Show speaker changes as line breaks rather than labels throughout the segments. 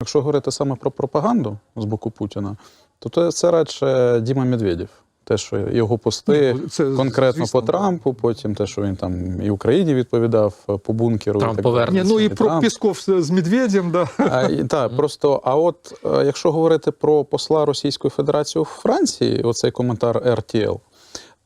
Якщо говорити саме про пропаганду з боку Путіна, то це, це радше Діма Медведєв. Те, що його пости
Ну, це,
конкретно
звісно,
по Трампу, потім те, що він там і Україні відповідав е, по бункеру.
Трамп
і так далі.
поверне.
Ні, ну і
І
про
Трамп.
Пісков з Медведєм, да.
А, і, так, просто, а от е, якщо говорити про посла Російської Федерації у Франції, оцей коментар RTL,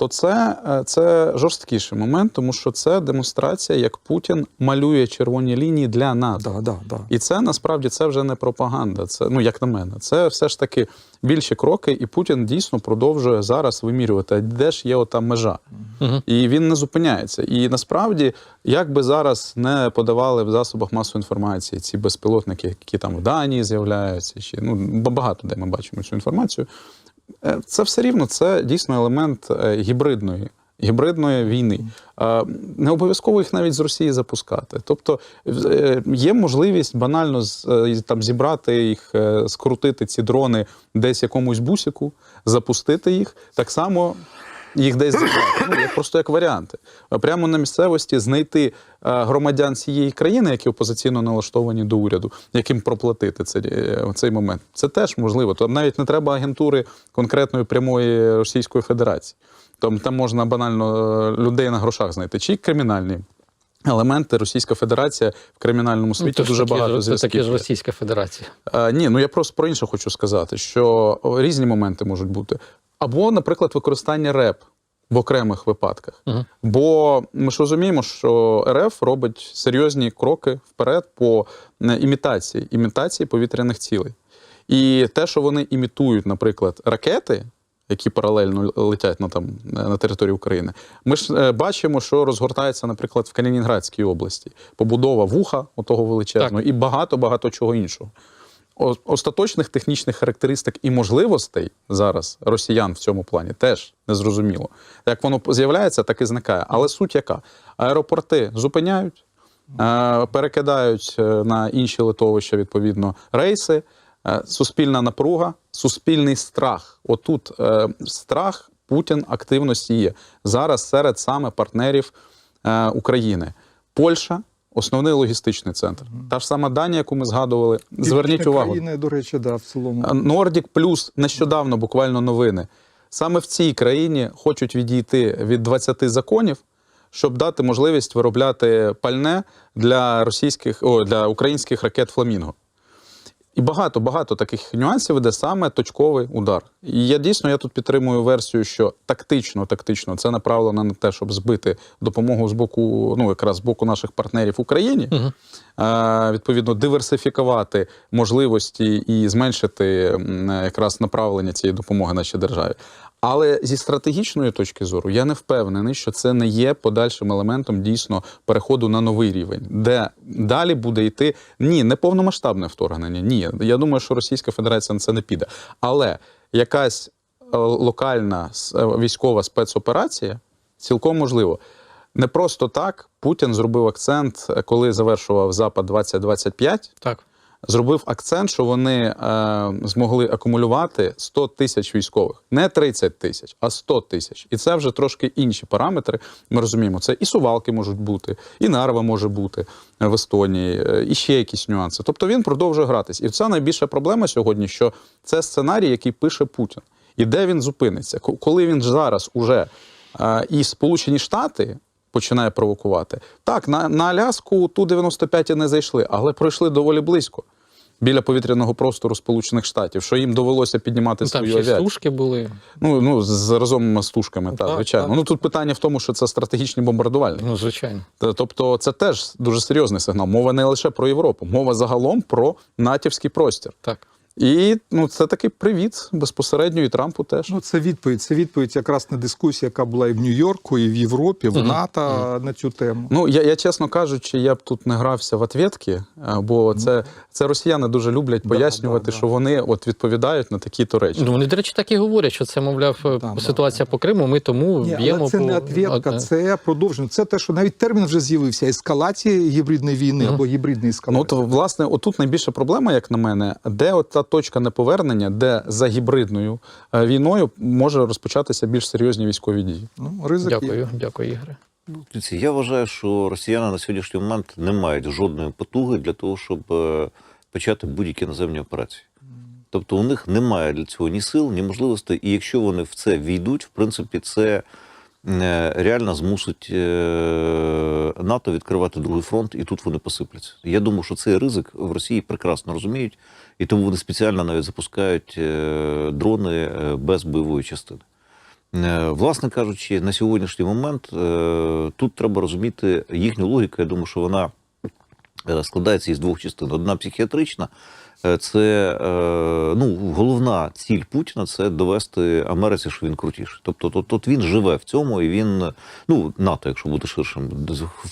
то це, е, це жорсткіший момент, тому що це демонстрація, як Путін малює червоні лінії для НАТО.
Да, да, да.
І це насправді це вже не пропаганда. Це ну як на мене, це все ж таки більші кроки, і Путін дійсно продовжує зараз вимірювати, де ж є ота межа.
Мгм.
І він не зупиняється. І насправді, як би зараз не подавали в засобах масової інформації ці безпілотники, які там в Данії з'являються, чи ну багато де ми бачимо цю інформацію. Е, Це все рівно це дійсно елемент е, гібридної. Гібридної війни не обов'язково їх навіть з Росії запускати. Тобто е, є можливість банально там зібрати їх, скрутити ці дрони десь якомусь бусику, запустити їх. Так само їх десь забрати. Ну, просто як варіанти. Прямо на місцевості знайти е, громадян цієї країни, які опозиційно налаштовані до уряду, яким проплатити цей, е, цей момент. Це теж можливо. Там навіть не треба агентури конкретної прямої Російської Федерації. Там, там можна банально е, людей на грошах знайти, чи кримінальні. Елементи Російська Федерація в кримінальному
Ну,
світі
то
дуже
таке ж-
багато
Це
зв'язків.
таке ж. Російська Федерація.
Е, ні, ну я просто про інше хочу сказати, що різні моменти можуть бути. Або, наприклад, використання РЕП в окремих випадках.
Мгм.
Бо ми ж розуміємо, що РФ робить серйозні кроки вперед по е, імітації, імітації повітряних цілей. І те, що вони імітують, наприклад, ракети. Які паралельно летять на там на території України, ми ж е, бачимо, що розгортається, наприклад, в Калінінградській області побудова вуха отого величезного і багато багато чого іншого. Остаточних технічних характеристик і можливостей зараз росіян в цьому плані теж не зрозуміло. Як воно з'являється, так і зникає. Але суть яка? Аеропорти зупиняють, е, перекидають е, на інші литовища відповідно рейси, суспільна напруга, суспільний страх. Отут е, страх Путін активно сіє зараз серед саме партнерів е, України. Польща. Основний логістичний центр. Та ж сама Данія, яку ми згадували. Зверніть увагу.
країни, до речі, да, в цілому.
Нордік плюс нещодавно буквально новини. Саме в цій країні хочуть відійти від 20 законів, щоб дати можливість виробляти пальне для російських о, для українських ракет Фламінго. І багато багато таких нюансів, де саме точковий удар. І я дійсно я тут підтримую версію, що тактично, тактично це направлено на те, щоб збити допомогу з боку, ну якраз з боку наших партнерів в Україні,
угу.
а, відповідно диверсифікувати можливості і зменшити якраз направлення цієї допомоги нашій державі. Але зі стратегічної точки зору я не впевнений, що це не є подальшим елементом дійсно переходу на новий рівень, де далі буде йти ні, не повномасштабне вторгнення. Ні, я думаю, що Російська Федерація на це не піде. Але якась е, локальна е, військова спецоперація цілком можливо. Не просто так Путін зробив акцент, е, коли завершував Запад 2025,
Так.
Зробив акцент, що вони е, змогли акумулювати 100 тисяч військових, не 30 тисяч, а 100 тисяч. І це вже трошки інші параметри. Ми розуміємо, це і сувалки можуть бути, і нарва може бути е, в Естонії, е, і ще якісь нюанси. Тобто він продовжує гратись. І це найбільша проблема сьогодні, що це сценарій, який пише Путін. І де він зупиниться? Коли він зараз уже е, і Сполучені Штати. Починає провокувати. Так, на, на Аляску Ту-95 і не зайшли, але пройшли доволі близько біля повітряного простору Сполучених Штатів, що їм довелося піднімати
Ну,
свою
й
авіацію.
стужки були.
Ну, ну, з разом з тушками,
Ну,
так,
так,
звичайно.
так.
Ну тут питання в тому, що це стратегічні бомбардувальники.
Ну, звичайно.
Тобто, це теж дуже серйозний сигнал. Мова не лише про Європу, мова загалом про натівський простір.
Так.
І ну, це такий привіт безпосередньо і Трампу теж.
Ну, це відповідь. Це відповідь якраз на дискусію, яка була і в Нью-Йорку, і в Європі, в. НАТО на цю тему.
Ну, я, я чесно кажучи, я б тут не грався в ответки, бо це, це росіяни дуже люблять пояснювати,
да, да.
що вони от відповідають на такі-то речі.
Ну, вони, до речі, так і говорять, що це, мовляв,
да,
ситуація по Криму. Ми тому
Ні,
б'ємо
але це
по
не ответка,
е.
це продовження. Це те, що навіть термін вже з'явився ескалація гібридної війни
Мгм.
або гібридної
Ну,
ескалації.
от, власне, отут найбільша проблема, як на мене, де от та точка неповернення, де за гібридною е, війною може розпочатися більш серйозні військові дії.
Ну, ризик є.
Дякую, дякую, Ігоре.
Я вважаю, що росіяни на сьогоднішній момент не мають жодної потуги для того, щоб е, почати будь-які наземні операції. Тобто у них немає для цього ні сил, ні можливостей. І якщо вони в це війдуть, в принципі, це реально змусить е, НАТО відкривати другий фронт, і тут вони посипляться. Я думаю, що цей ризик в Росії прекрасно розуміють, і тому вони спеціально навіть запускають е, дрони е, без бойової частини. Е, Власне кажучи, на сьогоднішній момент е, тут треба розуміти їхню логіку. Я думаю, що вона е, складається із двох частин. Одна психіатрична. Е, Це е, ну, головна ціль Путіна це довести Америці, що він крутіший. Тобто, тут, тут він живе в цьому, і він ну НАТО, якщо бути ширшим,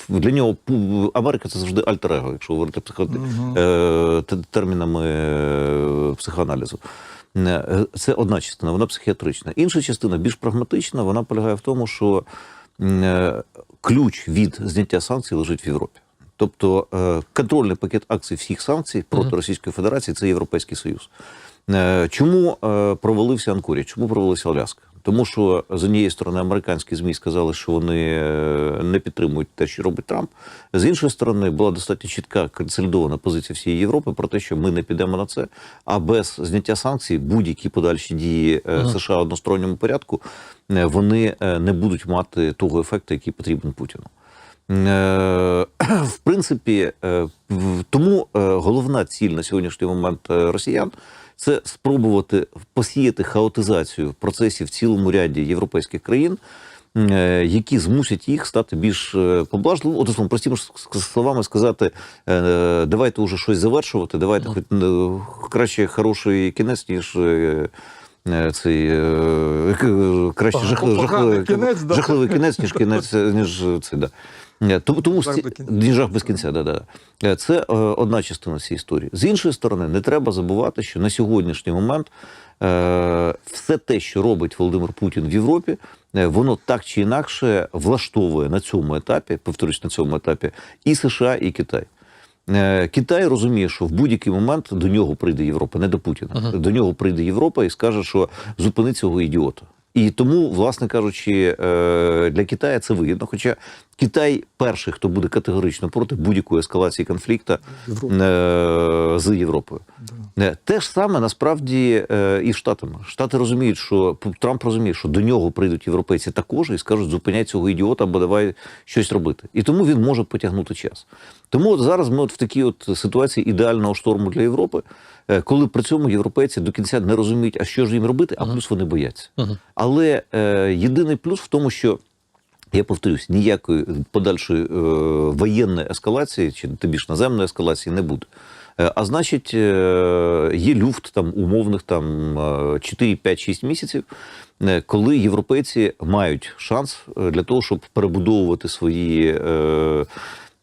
для нього Америка це завжди альтер-его, якщо говорити психо... те- термінами психоаналізу. Це одна частина, вона психіатрична. Інша частина, більш прагматична, вона полягає в тому, що ключ від зняття санкцій лежить в Європі. Тобто е, контрольний пакет акцій всіх санкцій проти Російської Федерації це Європейський Союз. Е, Чому е, провалився Анкорі? Чому провалився Аляска? Тому що з однієї сторони американські змі сказали, що вони не підтримують те, що робить Трамп. З іншої сторони, була достатньо чітка консолідована позиція всієї Європи про те, що ми не підемо на це. А без зняття санкцій будь-які подальші дії США в односторонньому порядку вони не будуть мати того ефекту, який потрібен Путіну. Е, В принципі, е, в- тому е, головна ціль на сьогоднішній момент росіян це спробувати посіяти хаотизацію процесів в цілому ряді європейських країн, які змусять їх стати більш поблажливими. От простіми словами сказати, давайте вже щось завершувати, давайте хоч е, краще хороший кінець, ніж. Цей краще жахливий,
кінець,
жахливий кінець, ніж кінець, ніж цей, да. Тому, тому
Жах
ці- без кінця. да, да. Е, Це е, одна частина цієї історії. З іншої сторони, не треба забувати, що на сьогоднішній момент е, все те, що робить Володимир Путін в Європі, е, воно так чи інакше влаштовує на цьому етапі, повторюсь, на цьому етапі, і США, і Китай. Е, Китай розуміє, що в будь-який момент до нього прийде Європа, не до Путіна. До нього прийде Європа і скаже, що зупини цього ідіота. І тому, власне кажучи, е, для Китаю це вигідно. Хоча Китай перший, хто буде категорично проти будь-якої ескалації конфлікту е, з Європою. Е, Те ж саме насправді е, і Штатами. Штати розуміють, що Трамп розуміє, що до нього прийдуть європейці також і скажуть, зупиняй цього ідіота, або давай щось робити. І тому він може потягнути час. Тому от зараз ми от в такій от ситуації ідеального шторму для Європи, коли при цьому європейці до кінця не розуміють, а що ж їм робити, а плюс вони бояться. Але е, єдиний плюс в тому, що я повторюсь, ніякої подальшої е, воєнної ескалації, чи тим більш наземної ескалації не буде. Е, А значить, е, є люфт там умовних там е, 4, 5, 6 місяців, е, коли європейці мають шанс е, для того, щоб перебудовувати свої. е,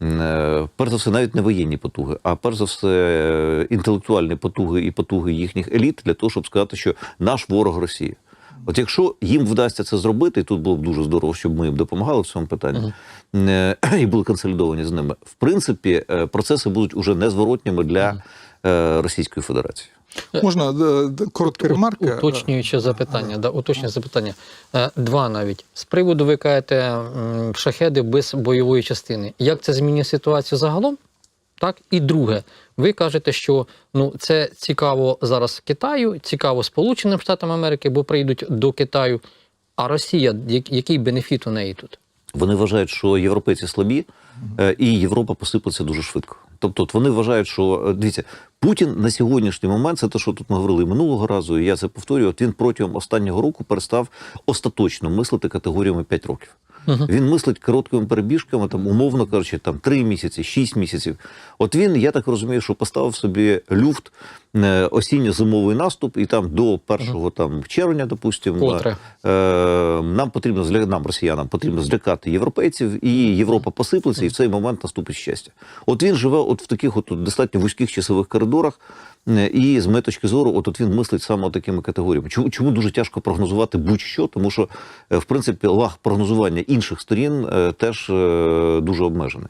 е, Перш за все, навіть не воєнні потуги, а перш за все е, інтелектуальні потуги і потуги їхніх еліт для того, щоб сказати, що наш ворог Росія. От якщо їм вдасться це зробити, і тут було б дуже здорово, щоб ми їм допомагали в цьому питанні, е, і були консолідовані з ними. В принципі, е, процеси будуть уже незворотніми для е, Російської Федерації.
Можна коротка ремарка?
Уточнююче запитання, да, уточнює запитання. Два навіть. З приводу ви кажете шахеди без бойової частини. Як це змінює ситуацію загалом? Так, і друге, ви кажете, що ну це цікаво зараз Китаю, цікаво Сполученим Штатам Америки, бо прийдуть до Китаю. А Росія, який бенефіт у неї тут?
Вони вважають, що європейці слабі, е, і Європа посипеться дуже швидко. Тобто, вони вважають, що е, дивіться, Путін на сьогоднішній момент, це те, що тут ми говорили минулого разу, і я це повторюю. От він протягом останнього року перестав остаточно мислити категоріями 5 років. Він мислить короткими перебіжками, там, умовно кажучи, там 3 місяці, 6 місяців. От він, я так розумію, що поставив собі люфт осінньо-зимовий наступ, і там до 1 там, червня, допустимо, Е, нам потрібно нам, росіянам, потрібно злякати європейців, і Європа посиплеться, і в цей момент наступить щастя. От він живе от в таких от достатньо вузьких часових коридорах, е, і з моєї точки зору, от, от він мислить саме такими категоріями. Чому, чому дуже тяжко прогнозувати будь-що? Тому що, е, в принципі, лаг прогнозування інших сторін е, теж е, дуже обмежений.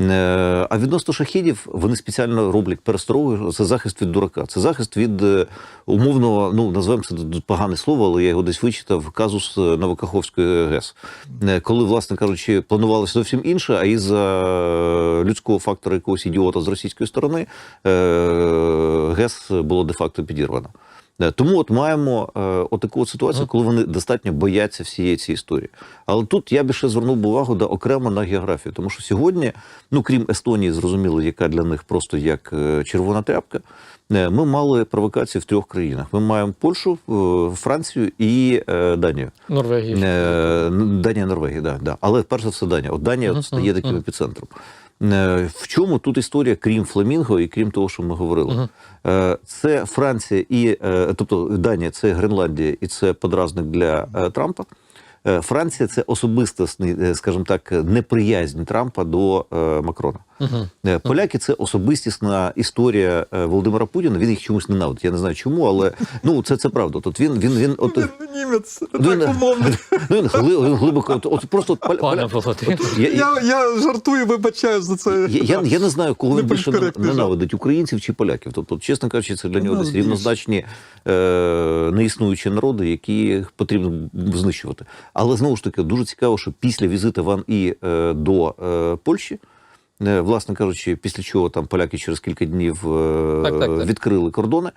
Е, А відносно шахідів вони спеціально роблять перестороги. Це захист від дурака. Це захист від е, умовного, ну назвемо це погане слово, але я його десь вичитав. Казус е, Новокаховської ГЕС, коли, власне кажучи, планувалося зовсім інше, а із за людського фактора якогось ідіота з російської сторони ГЕС було де-факто підірвано. Тому от маємо е, отаку от ситуацію, коли вони достатньо бояться всієї цієї історії. Але тут я би ще звернув увагу да, окремо на географію, тому що сьогодні, ну крім Естонії, зрозуміло, яка для них просто як е, червона тряпка, е, ми мали провокації в трьох країнах. Ми маємо Польщу, е, Францію і е, Данію.
Норвегія.
Е, Данія, Норвегія, да, да. Але перш за все Данія. От Данія
Мгм,
от стає таким епіцентром. Е, В чому тут історія, крім фламінго і крім того, що ми говорили? Е, Це Франція і е, тобто Данія, це Гренландія, і це подразник для Трампа. Франція це особистісний, е, скажімо так, неприязнь Трампа до Макрона. Е, Поляки це особистісна історія е, Володимира Путіна. Він їх чомусь ненавидить. Я не знаю чому, але ну це, це правда. Тут він він він от
німець,
Він-
так умовно.
ну, він він глибоко. От, от просто от поля-
Пане
поля- я, я,
Я, жартую, вибачаю за це.
я, я, я не знаю, кого він більше ненавидить українців чи поляків. Тобто, чесно кажучи, це для нього
Ну,
десь рівнозначні е, неіснуючі народи, які потрібно знищувати. Але знову ж таки, дуже цікаво, що після візиту Ван І е, до е, Польщі. Е, Власне кажучи, після чого там поляки через кілька днів е,
Так, так, так.
відкрили кордони,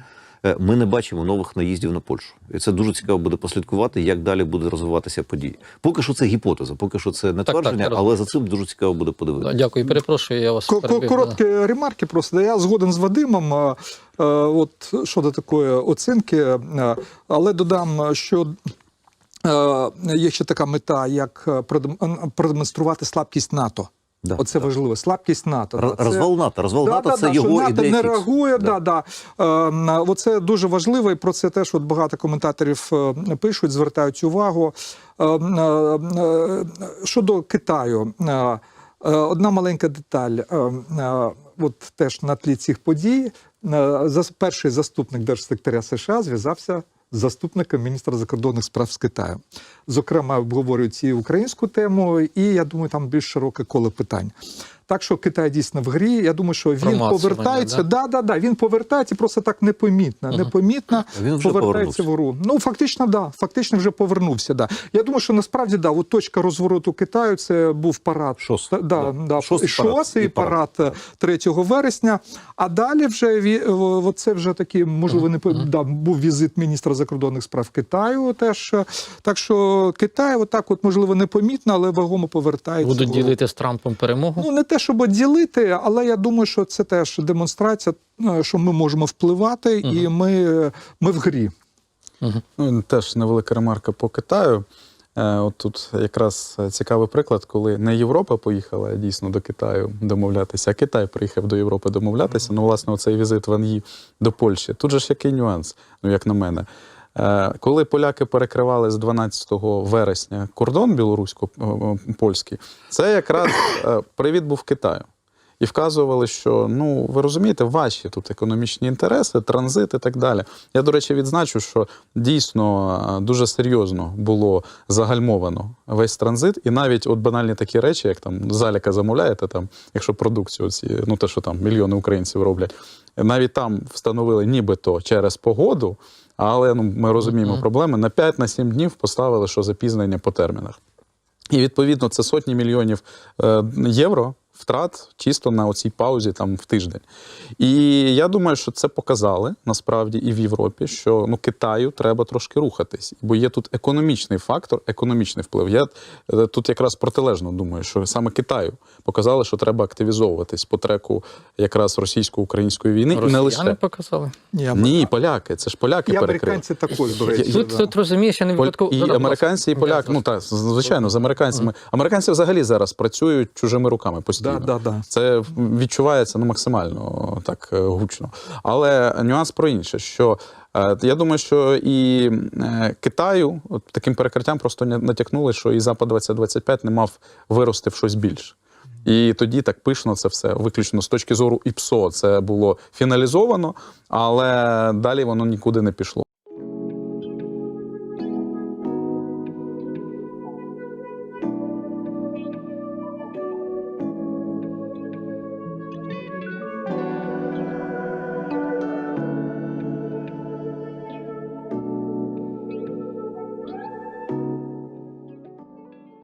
е, ми не бачимо нових наїздів на Польщу. І це дуже цікаво буде послідкувати, як далі буде розвиватися події. Поки що це гіпотеза, поки що це не
так,
твердження,
я
але за цим дуже цікаво буде подивитися.
Дякую, перепрошую, я вас перебив.
Короткі ремарки просто. Я згоден з Вадимом. От щодо такої оцінки, але додам, що є ще така мета, як продемонструвати слабкість НАТО.
Да,
Оце
да.
важливо. Слабкість НАТО.
Р-
Це-
Розвал НАТО. Розвал
Да,
НАТО
да,
це
да,
його
НАТО
ідея.
не
фікс.
реагує.
Да.
Да. Да, Е, Оце дуже важливо, і про це теж от багато коментаторів е, пишуть, звертають увагу. Е, е, е, Щодо Китаю, е, е, одна маленька деталь. Е, е, От теж на тлі цих подій е, перший заступник держсекретаря США зв'язався з заступником міністра закордонних справ з Китаю. Зокрема, обговорюють і українську тему, і я думаю, там більш широке коло питань. Так що Китай дійсно в грі. Я думаю, що він повертається.
да?
Да, да, да, він повертається просто так непомітно.
Мгм.
Непомітно
Він вже
повертається в гру. Ну фактично, да. Фактично вже повернувся. Да. Я думаю, що насправді да, от точка розвороту Китаю це був парад.
Шос.
Да,
Да.
да.
Шостий парад. І парад.
парад, е, 3 вересня. А далі вже ві- це вже такий, можливо, не да, був візит міністра закордонних справ Китаю. Теж так що Китай, отак, от можливо, непомітно, але вагомо повертається.
Будуть ділити з Трампом перемогу.
Ну, не те, щоб ділити, але я думаю, що це теж демонстрація, е, що ми можемо впливати, і ми, е, ми в грі.
Ну, теж невелика ремарка по Китаю. Е, От тут якраз цікавий приклад, коли не Європа поїхала дійсно до Китаю домовлятися, а Китай приїхав до Європи домовлятися. Ну, власне, оцей візит Ван Ї до Польщі. Тут же ж який нюанс, ну як на мене. Е, Коли поляки перекривали з 12 вересня кордон білорусько-польський, це якраз е, привід був Китаю. І вказували, що ну ви розумієте, ваші тут економічні інтереси, транзит і так далі. Я, до речі, відзначу, що дійсно е, дуже серйозно було загальмовано весь транзит, і навіть от банальні такі речі, як там заліка замовляєте, там, якщо продукцію, ці, ну те, що там мільйони українців роблять, навіть там встановили нібито через погоду, але ну ми розуміємо проблеми. На 5-7 днів поставили, що запізнення по термінах. І відповідно це сотні мільйонів е, євро втрат чисто на оцій паузі там в тиждень. І я думаю, що це показали насправді і в Європі, що ну Китаю треба трошки рухатись, бо є тут економічний фактор, економічний вплив. Я е, тут якраз протилежно думаю, що саме Китаю показали, що треба активізовуватись по треку якраз російсько-української війни, і не
Росіяни
лише
показали.
Ні,
ні, поляки. Це ж поляки
і
перекрили.
американці також, до речі.
Тут, тут розумієш, я не випадково.
І американці, і поляки. Ну так, звичайно, з американцями. Американці взагалі зараз працюють чужими руками постійно.
Да, да, да.
Це відчувається ну, максимально так е, гучно. Але нюанс про інше, що е, я думаю, що і е, Китаю от таким перекриттям просто не- натякнули, що і Запад 2025 не мав вирости в щось більше. І тоді так пишно це все, виключно з точки зору ІПСО, це було фіналізовано, але далі воно нікуди не пішло.